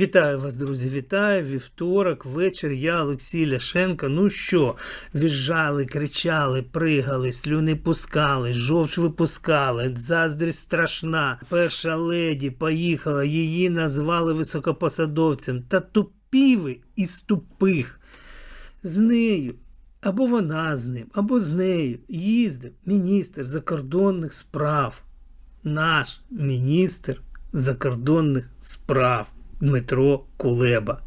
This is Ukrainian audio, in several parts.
Вітаю вас, друзі! Вітаю! Вівторок, вечір. Я Олексій Ляшенко. Ну що, віжжали, кричали, пригали, слюни пускали, жовч випускали, заздрість страшна. Перша леді поїхала, її назвали високопосадовцем. Та тупі ви із тупих. З нею. Або вона з ним, або з нею їздив міністр закордонних справ. Наш міністр закордонних справ Дмитро Кулеба.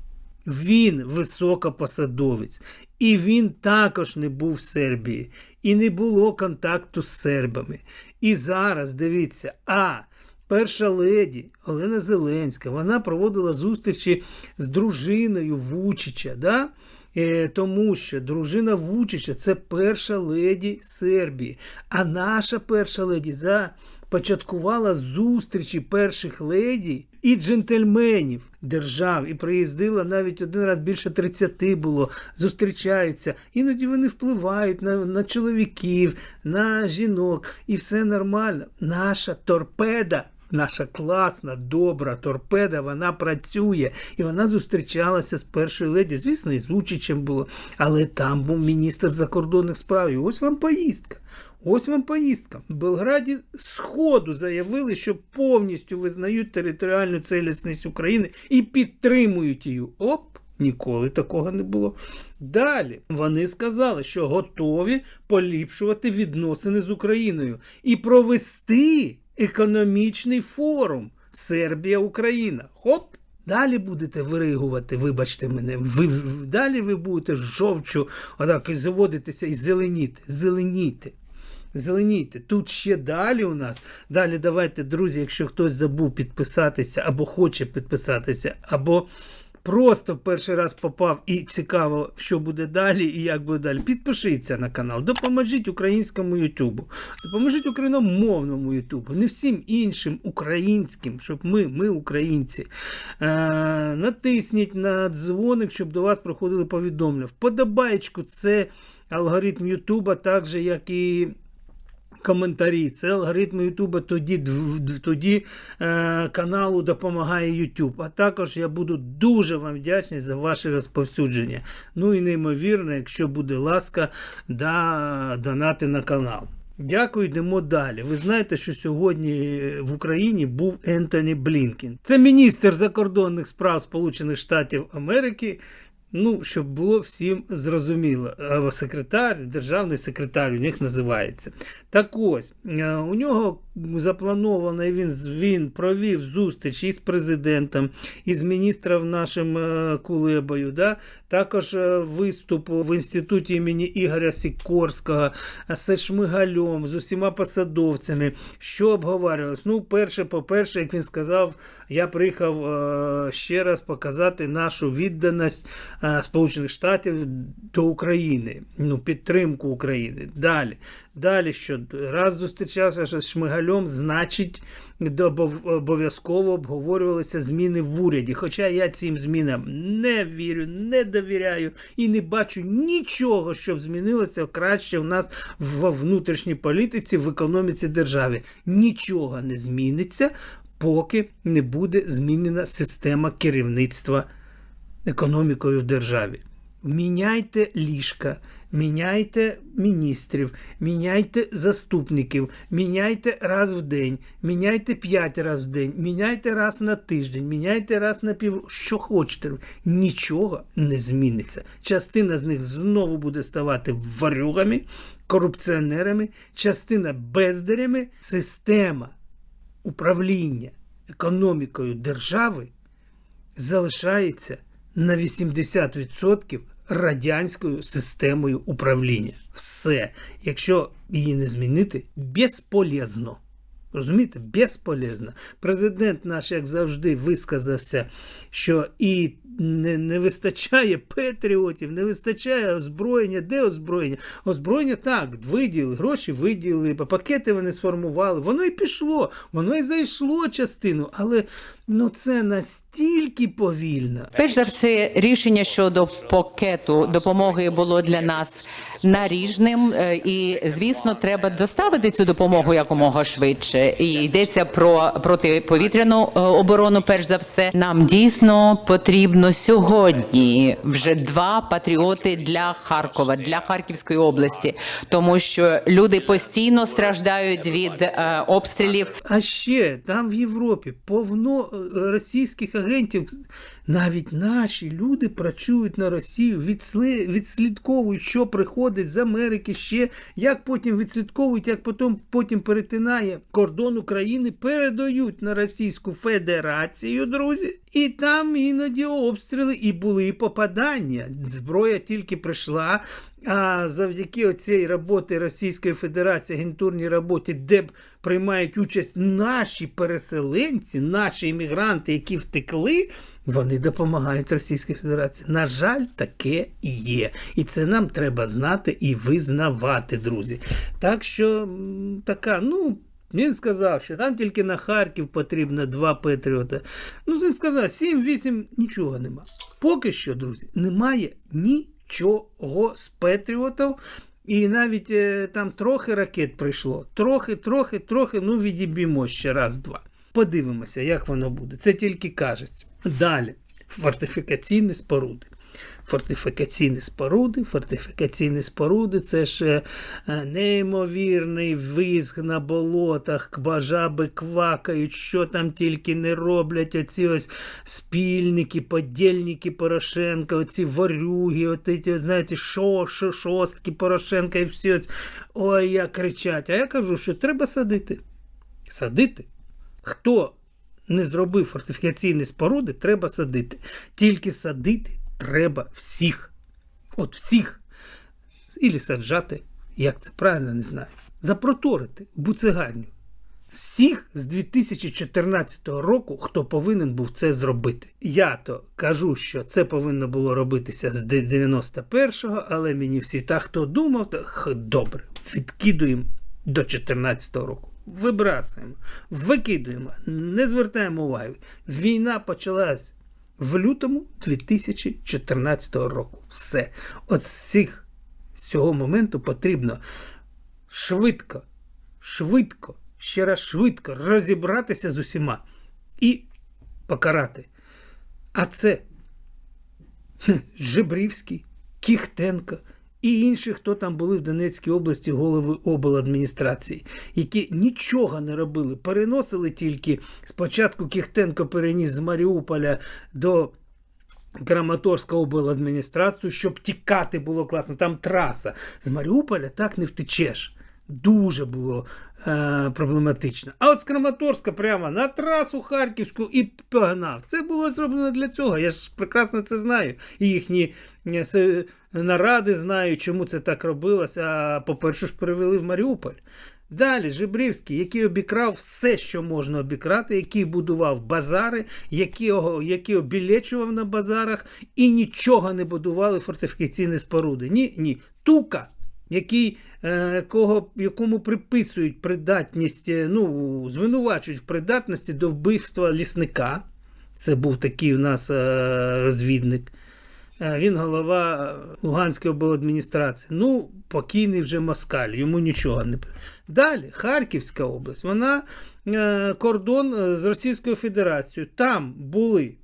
Він високопосадовець, і він також не був в Сербії, і не було контакту з сербами. І зараз дивіться, а перша леді Олена Зеленська вона проводила зустрічі з дружиною Вучича. Да? Е, тому що дружина Вучича це перша леді Сербії. А наша перша леді започаткувала зустрічі перших леді і джентльменів держав, і приїздила навіть один раз більше 30 було, зустрічаються. Іноді вони впливають на, на чоловіків, на жінок, і все нормально. Наша торпеда. Наша класна, добра торпеда, вона працює. І вона зустрічалася з першою леді. Звісно, і з Лучичем було. Але там був міністр закордонних справ. І ось вам поїздка. Ось вам поїздка. В Белграді сходу заявили, що повністю визнають територіальну цілісність України і підтримують її. Оп! Ніколи такого не було. Далі вони сказали, що готові поліпшувати відносини з Україною і провести економічний форум Сербія-Україна. Хоп! Далі будете виригувати, вибачте мене, ви, далі ви будете жовчу отак і заводитися і зеленіти. Зеленіти. Зеленійте. Тут ще далі у нас. Далі давайте, друзі, якщо хтось забув підписатися, або хоче підписатися, або просто перший раз попав і цікаво, що буде далі і як буде далі. Підпишіться на канал, допоможіть українському Ютубу, допоможіть україномовному Ютубу, не всім іншим українським, щоб ми, ми українці. Е, натисніть на дзвоник, щоб до вас проходили повідомлення. Вподобаєчку це алгоритм Ютуба, так же, як і коментарі. Це алгоритм Ютуба тоді, тоді е, каналу допомагає Ютуб. А також я буду дуже вам вдячний за ваше розповсюдження. Ну і неймовірно, якщо буде ласка, да, донати на канал. Дякую, йдемо далі. Ви знаєте, що сьогодні в Україні був Ентоні Блінкін. Це міністр закордонних справ Сполучених Штатів Америки. Ну, щоб було всім зрозуміло. Або секретар, державний секретар у них називається. Так ось, е, у нього заплановано, він, він провів зустріч із президентом, із міністром нашим е, Кулебою. Да? Також е, виступ в інституті імені Ігоря Сікорського з Шмигалем, з усіма посадовцями. Що обговорювалось? Ну, перше, по-перше, як він сказав, я приїхав ще раз показати нашу відданість Сполучених Штатів до України, ну, підтримку України. Далі. Далі що? Раз зустрічався з Шмигалем, значить, обов'язково обговорювалися зміни в уряді. Хоча я цим змінам не вірю, не довіряю і не бачу нічого, щоб змінилося краще в нас в внутрішній політиці, в економіці держави. Нічого не зміниться, поки не буде змінена система керівництва економікою в державі. Міняйте ліжка, міняйте міністрів, міняйте заступників, міняйте раз в день, міняйте п'ять раз в день, міняйте раз на тиждень, міняйте раз на пів. Що хочете. Нічого не зміниться. Частина з них знову буде ставати варюгами, корупціонерами, частина бездарями. Система управління економікою держави залишається на 80% радянською системою управління. Все. Якщо її не змінити, безполезно. Розумієте? Безполезно. Президент наш, як завжди, висказався, що і не, не вистачає патріотів, не вистачає озброєння. Де озброєння? Озброєння так, виділили, гроші виділили, пакети вони сформували. Воно і пішло, воно і зайшло частину. Але Ну це настільки повільно. Перш за все, рішення щодо пакету допомоги було для нас наріжним, е, і звісно, треба доставити цю допомогу якомога швидше. І йдеться про протиповітряну е, оборону. Перш за все, нам дійсно потрібно сьогодні вже два патріоти для Харкова, для Харківської області, тому що люди постійно страждають від е, обстрілів. А ще там в Європі повно російських агентів. Навіть наші люди працюють на Росію, відслідковують, що приходить з Америки ще, як потім відслідковують, як потім, потім перетинає кордон України, передають на Російську Федерацію, друзі. І там іноді обстріли і були попадання. Зброя тільки прийшла. А завдяки оцій роботи Російської Федерації, агентурній роботі, де приймають участь наші переселенці, наші іммігранти, які втекли, вони допомагають Російській Федерації. На жаль, таке є. І це нам треба знати і визнавати, друзі. Так що така, ну. Він сказав, що там тільки на Харків потрібно два Петріота. Ну, він сказав, 7-8 нічого нема. Поки що, друзі, немає нічого з Петріотів. І навіть е, там трохи ракет прийшло. Трохи, трохи, трохи, ну відіб'ємо ще раз-два. Подивимося, як воно буде. Це тільки кажеться. Далі. Фортифікаційні споруди. Фортифікаційні споруди, фортифікаційні споруди це ж е, неймовірний визг на болотах, бажаби квакають, що там тільки не роблять оці ось спільники, подільники Порошенка, оці ворюги, от ці, от, знаєте, шо, шостки Порошенка і всі. ось, Ой, як кричать. А я кажу, що треба садити. Садити. Хто не зробив фортифікаційні споруди, треба садити. Тільки садити треба всіх. От всіх. Ілі саджати, як це правильно, не знаю. Запроторити буцегарню. Всіх з 2014 року, хто повинен був це зробити. Я то кажу, що це повинно було робитися з 91-го, але мені всі та, хто думав, то добре, відкидуємо до 2014 року. Вибрасуємо, викидуємо, не звертаємо уваги. Війна почалась в лютому 2014 року. Все. От з з цього моменту потрібно швидко, швидко, ще раз швидко розібратися з усіма і покарати. А це Жебрівський, Кіхтенко і інші, хто там були в Донецькій області голови обладміністрації, які нічого не робили, переносили тільки спочатку Кіхтенко переніс з Маріуполя до Краматорська обладміністрацію, щоб тікати було класно. Там траса. З Маріуполя так не втечеш. Дуже було е, проблематично. А от з Краматорська прямо на трасу Харківську і погнав. Це було зроблено для цього. Я ж прекрасно це знаю. І їхні е, наради знаю, чому це так робилося. А по-перше, ж перевели в Маріуполь. Далі Жибрівський, який обікрав все, що можна обікрати, який будував базари, який, який обілечував на базарах і нічого не будували фортифікаційні споруди. Ні, ні. Тука, який, е, кого, якому приписують придатність, е, ну, звинувачують в придатності до вбивства лісника. Це був такий у нас е, розвідник. Е, Він голова е, Луганської обладміністрації. Ну, покійний вже москаль, йому нічого не Далі, Харківська область, вона е, кордон з Російською Федерацією. Там були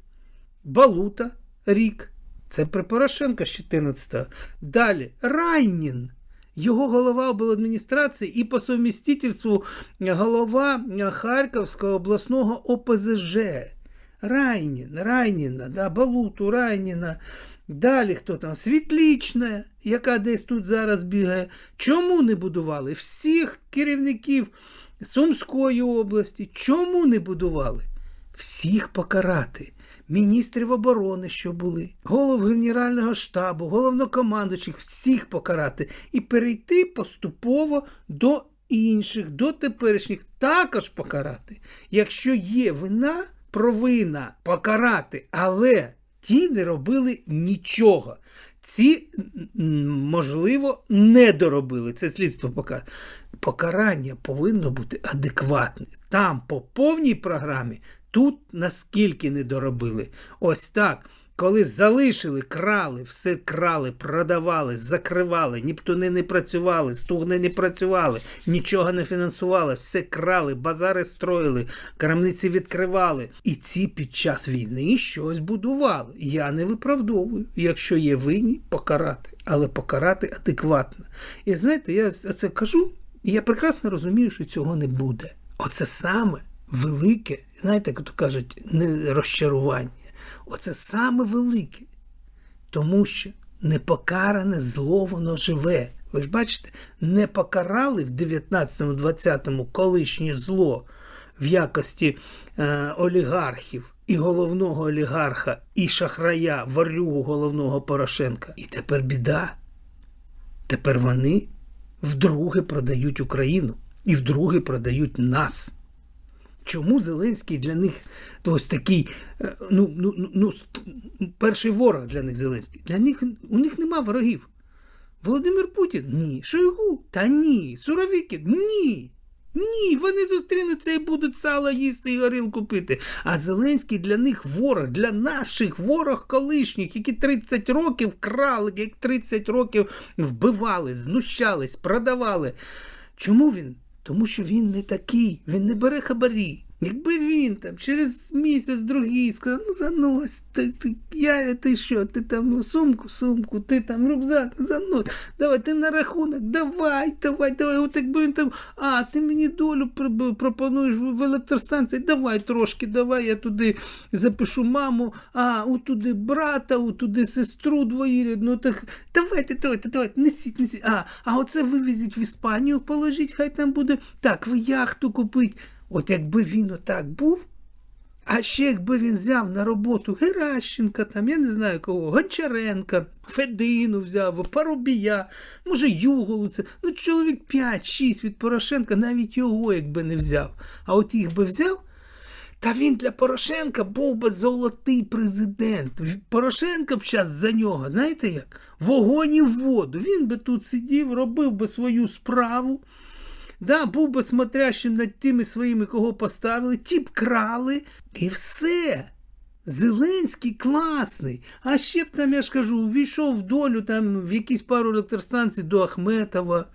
Балута рік. Це при Порошенка з 14-го. Далі Райнін. Його голова обладміністрації і по совмістительству голова Харківського обласного ОПЗЖ. Райнін, Райніна, да, Балуту, Райніна. Далі хто там? Світлічна, яка десь тут зараз бігає. Чому не будували? Всіх керівників Сумської області. Чому не будували? Всіх покарати. Міністрів оборони, що були, голов Генерального штабу, головнокомандуючих, всіх покарати і перейти поступово до інших, до теперішніх також покарати. Якщо є вина, провина покарати, але ті не робили нічого. Ці, можливо, не доробили. Це слідство покаже. покарання повинно бути адекватне. Там по повній програмі, тут наскільки не доробили. Ось так. Коли залишили, крали, все крали, продавали, закривали, ніптуни не працювали, стугни не працювали, нічого не фінансували, все крали, базари строїли, крамниці відкривали. І ці під час війни щось будували. Я не виправдовую. Якщо є винні, покарати, але покарати адекватно. І знаєте, я це кажу, і я прекрасно розумію, що цього не буде. Оце саме велике, знаєте, як то кажуть, не розчарування. Оце саме велике. Тому що непокаране зло воно живе. Ви ж бачите, не покарали в 19-20-му колишнє зло в якості е, олігархів і головного олігарха, і шахрая, варюгу головного Порошенка. І тепер біда. Тепер вони вдруге продають Україну і вдруге продають нас. Чому Зеленський для них ось такий, е, ну, ну, ну, ну, перший ворог для них Зеленський? Для них у них нема ворогів. Володимир Путін? Ні. Шойгу? Та ні. Суровікін? Ні. Ні, вони зустрінуться і будуть сало їсти і горілку пити. А Зеленський для них ворог, для наших ворог колишніх, які 30 років крали, як 30 років вбивали, знущались, продавали. Чому він? Тому що він не такий, він не бере хабарі. Якби він там через місяць другий сказав, ну занось, ти, ти, я, ти що, ти там ну, сумку, сумку, ти там рюкзак, занось, давай, ти на рахунок, давай, давай, давай, от якби він там, а, ти мені долю пропонуєш в електростанції, давай трошки, давай, я туди запишу маму, а, у туди брата, у туди сестру двоюрідну, так, давайте, давайте, давайте, несіть, несіть, а, а оце вивезіть в Іспанію, положіть, хай там буде, так, ви яхту купить. От якби він отак був, а ще якби він взяв на роботу Геращенка, там, я не знаю кого, Гончаренка, Федину взяв, Парубія, може, Юголу, це, ну, чоловік 5-6 від Порошенка, навіть його якби не взяв. А от їх би взяв, та він для Порошенка був би золотий президент. Порошенко б зараз за нього, знаєте як? Вогонь і в воду. Він би тут сидів, робив би свою справу. Да, був би смотрящим над тими своїми, кого поставили, ті б крали, і все. Зеленський класний. А ще б там, я ж кажу, увійшов в долю там в якісь пару електростанцій до Ахметова,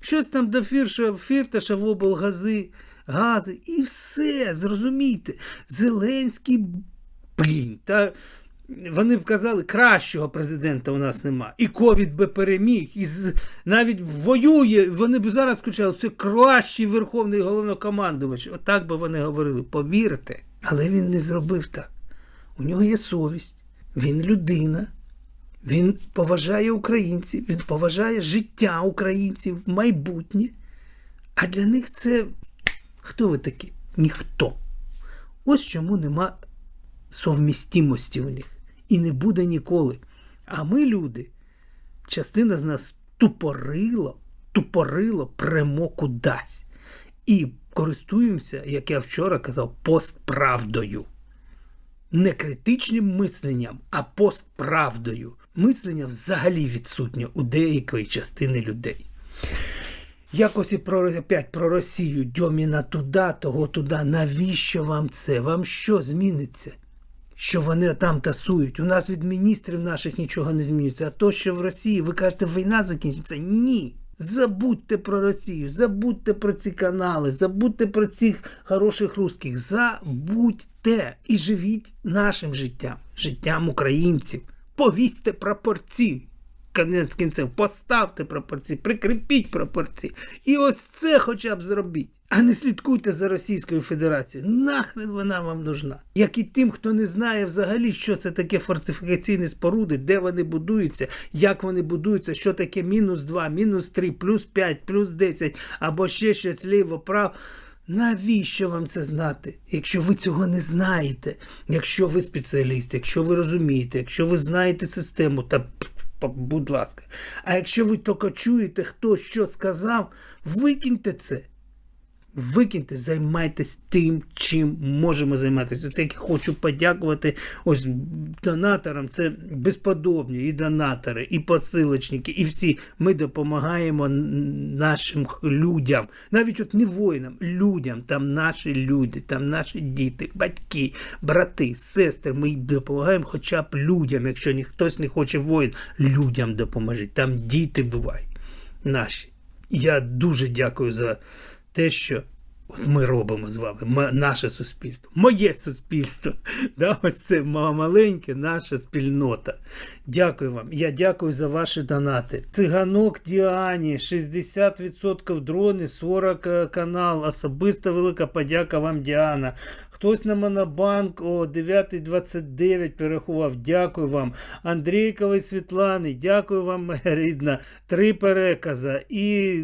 щось там до Фірша, Фірташа в облгази, гази, і все, зрозумійте. Зеленський, блін, та вони б казали, кращого президента у нас нема. І ковід би переміг, і з, навіть воює. Вони б зараз кричали, це кращий верховний головнокомандувач. Отак би вони говорили, повірте. Але він не зробив так. У нього є совість, він людина, він поважає українців, він поважає життя українців, майбутнє. А для них це хто ви такі? Ніхто. Ось чому нема совмістимості у них. І не буде ніколи. А ми, люди, частина з нас тупорило, тупорило прямо кудись. І користуємося, як я вчора казав, постправдою. Не критичним мисленням, а постправдою. Мислення взагалі відсутнє у деякої частини людей. Якось і про опять про Росію, дьоміна туди, того туди. Навіщо вам це? Вам що зміниться? Що вони там тасують? У нас від міністрів наших нічого не змінюється. А то, що в Росії, ви кажете, війна закінчиться? Ні. Забудьте про Росію, забудьте про ці канали, забудьте про цих хороших русських. Забудьте і живіть нашим життям, життям українців. Повісьте прапорці. Конець кінцев, поставте прапорці, прикріпіть прапорці. І ось це хоча б зробіть. А не слідкуйте за Російською Федерацією. Нахрен вона вам нужна. Як і тим, хто не знає взагалі, що це таке фортифікаційні споруди, де вони будуються, як вони будуються, що таке мінус 2, мінус 3, плюс 5, плюс 10, або ще щось ліво, право. Навіщо вам це знати? Якщо ви цього не знаєте, якщо ви спеціаліст, якщо ви розумієте, якщо ви знаєте систему, та будь ласка. А якщо ви тільки чуєте, хто що сказав, викиньте це. Викиньте, займайтесь тим, чим можемо займатися. От я хочу подякувати ось донаторам. Це безподобні і донатори, і посилочники, і всі. Ми допомагаємо нашим людям, навіть от не воїнам, людям. Там наші люди, там наші діти, батьки, брати, сестри. Ми допомагаємо хоча б людям. Якщо ні хтось не хоче воїн, людям допоможіть. Там діти бувають наші. Я дуже дякую за те, що от ми робимо з вами. М- наше суспільство, моє суспільство. Да, ось це маленьке наша спільнота. Дякую вам. Я дякую за ваші донати. Циганок Діані, 60% дрони, 40 е, канал. Особиста велика подяка вам, Діана. Хтось на Монобанк о 9.29 перерахував. Дякую вам. Андрійкової Світлани, дякую вам, рідна. Три переказа і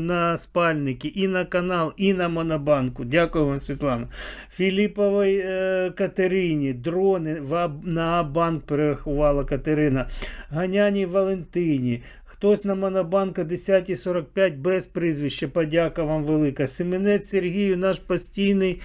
на спальники, і на канал, і на Монобанку. Дякую вам, Світлана. Філіповій е, Катерині, дрони на Абанк перерахувала Катерина. Ганяні Валентині. Хтось на Монобанка 10.45 без прізвища. Подяка вам велика. Семенець Сергію, наш постійний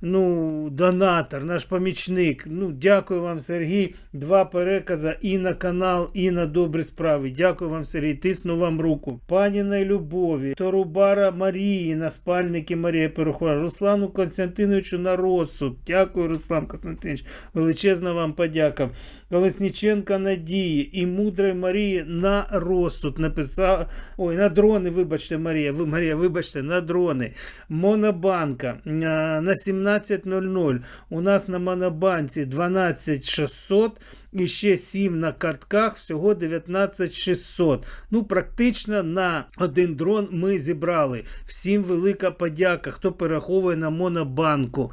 ну, донатор, наш помічник. Ну, дякую вам, Сергій. Два переказа і на канал, і на добрі справи. Дякую вам, Сергій. Тисну вам руку. Паніна Любові, Торубара Марії, на спальники Марія Перехова, Руслану Константиновичу на розсуд. Дякую, Руслан Константинович. Величезна вам подяка. Колесніченка Надії і мудрої Марії на розсуд написав. Ой, на дрони, вибачте, Марія. Ви, Марія, вибачте, на дрони. Монобанка на 17.00. У нас на Монобанці 12600 і ще 7 на картках, всього 19600. Ну, практично на один дрон ми зібрали. Всім велика подяка, хто перераховує на Монобанку.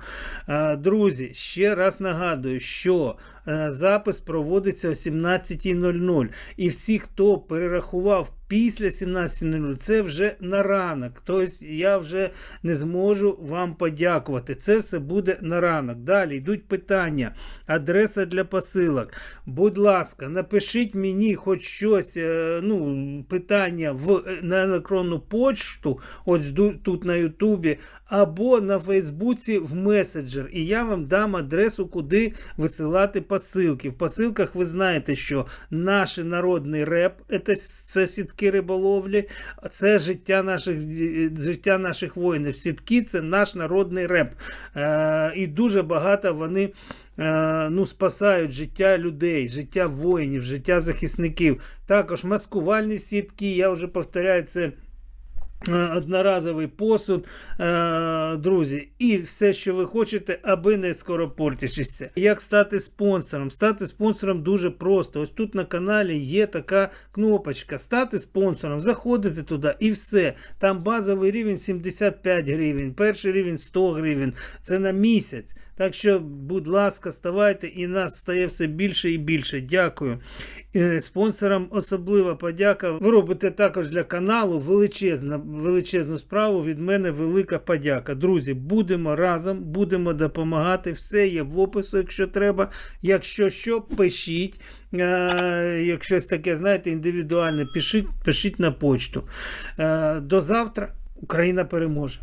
Друзі, ще раз нагадую, що е, запис проводиться о 17.00. І всі, хто перерахував після 17.00, це вже на ранок. Тобто я вже не зможу вам подякувати. Це все буде на ранок. Далі йдуть питання, адреса для посилок. Будь ласка, напишіть мені хоч щось, е, ну, питання в, на електронну почту, ось тут на Ютубі, або на Фейсбуці в меседжер. І я вам дам адресу, куди висилати посилки. В посилках ви знаєте, що наш народний реп це, це сітки риболовлі, це життя наших, життя наших воїнів. Сітки це наш народний реп. Е, і дуже багато вони. е, Ну, спасають життя людей, життя воїнів, життя захисників. Також маскувальні сітки, я вже повторяю це. Е, Одноразовий посуд, е, друзі, і все, що ви хочете, аби не скоропортячися. Як стати спонсором? Стати спонсором дуже просто. Ось тут на каналі є така кнопочка Стати спонсором. Заходите туди і все. Там базовий рівень 75 гривень, перший рівень 100 гривень. Це на місяць. Так що, будь ласка, ставайте, і нас стає все більше і більше. Дякую. Е, Спонсорам особлива подяка. Ви робите також для каналу величезну, величезну справу. Від мене велика подяка. Друзі, будемо разом, будемо допомагати. Все є в опису, якщо треба. Якщо що, пишіть. Е, Якщо щось таке, знаєте, індивідуальне, пишіть, пишіть на почту. Е, До завтра Україна переможе.